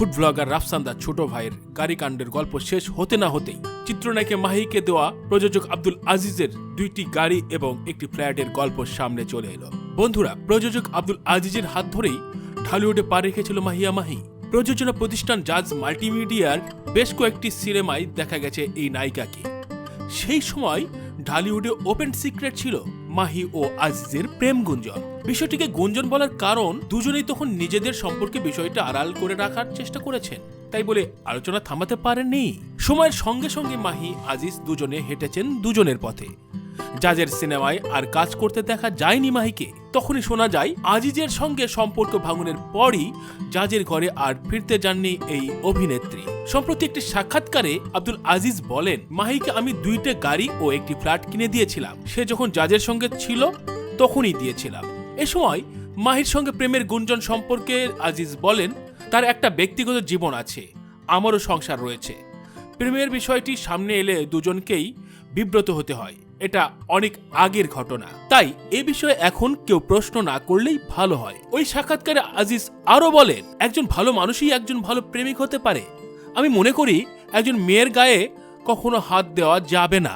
Food blogger রাফসান্দা ছোট ভাইয়ের গাড়িকাণ্ডের গল্প শেষ হতে না হতেই চিত্রনায়কে মাহিকে দেওয়া প্রযোজক আব্দুল আজিজের দুইটি গাড়ি এবং একটি ফ্ল্যাটের গল্প সামনে চলে এলো। বন্ধুরা, প্রযোজক আব্দুল আজিজের হাত ধরেই ঢালিউডে পা রেখেছিল মাহিয়া মাহি। প্রযোজনা প্রতিষ্ঠান জাজ মাল্টিমিডিয়ার বেশ কয়েকটি সিনেমায় দেখা গেছে এই নায়িকাকে। সেই সময় ঢালিউডে ওপেন সিক্রেট ছিল। মাহি ও আজিজের প্রেম গুঞ্জন। বিষয়টিকে গুঞ্জন বলার কারণ দুজনেই তখন নিজেদের সম্পর্কে বিষয়টা আড়াল করে রাখার চেষ্টা করেছেন। তাই বলে আলোচনা থামাতে পারেননি। সময়ের সঙ্গে সঙ্গে মাহি, আজিজ দুজনে হেঁটেছেন দুজনের পথে। জাজের সিনেমায় আর কাজ করতে দেখা যায়নি মাহিকে। তখনই শোনা যায়, আজিজের সঙ্গে সম্পর্ক ভাঙনের পরই জাজের ঘরে আর ফিরতে যাননি এই অভিনেত্রী। সম্প্রতি একটি সাক্ষাৎকারে আব্দুল আজিজ বলেন, মাহিকে আমি দুইটা গাড়ি ও একটি ফ্ল্যাট কিনে দিয়েছিলাম। সে যখন জাজের সঙ্গে ছিল, তখনই দিয়েছিলাম। এ সময় মাহির সঙ্গে প্রেমের গুঞ্জন সম্পর্কে আজিজ বলেন, তার একটা ব্যক্তিগত জীবন আছে, আমারও সংসার রয়েছে। প্রেমের বিষয়টি সামনে এলে দুজনকেই বিব্রত হতে হয়। এটা অনেক আগের ঘটনা। তাই এ বিষয়ে এখন কেউ প্রশ্ন না করলেই ভালো হয়। ওই সাক্ষাৎকারে আজিজ আরও বলেন, একজন ভালো মানুষই একজন ভালো প্রেমিক হতে পারে। আমি মনে করি একজন মেয়ের গায়ে কখনো হাত দেওয়া যাবে না,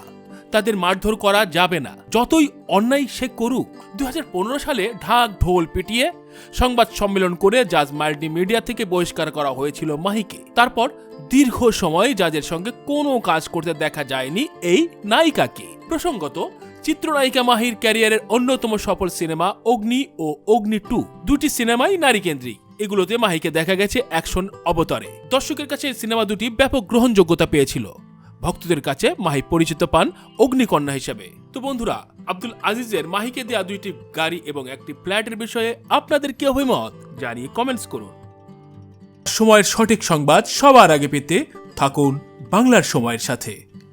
তাদের মারধর করা যাবে না। যতই অন্যায় সে করুক, দুই হাজার পনেরো সালে ঢাক ঢোল পিটিয়ে সংবাদ সম্মেলন করে জাজ মাল্টিমিডিয়া থেকে বহিষ্কার করা হয়েছিল মাহিকে। তারপর দীর্ঘ সময় জাজের সঙ্গে কোনো কাজ করতে দেখা যায়নি এই নায়িকাকে। প্রসঙ্গত, চিত্রনায়িকা মাহির ক্যারিয়ারের অন্যতম সফল সিনেমা অগ্নি ও অগ্নি টু, দুটি সিনেমাই নারী কেন্দ্রিক। এগুলোতে মাহিকে দেখা গেছে অ্যাকশন অবতরে। দর্শকের কাছে সিনেমা দুটি ব্যাপক গ্রহণযোগ্যতা পেয়েছিল। ভক্তদের কাছে মাহি পরিচিত পান অগ্নিকন্যা হিসেবে। তো বন্ধুরা, আব্দুল আজিজের মাহিকে দেওয়া দুইটি গাড়ি এবং একটি ফ্ল্যাটের বিষয়ে আপনাদের কি অভিমত, জানিয়ে কমেন্টস করুন। সময়ের সঠিক সংবাদ সবার আগে পেতে থাকুন বাংলার সময়ের সাথে।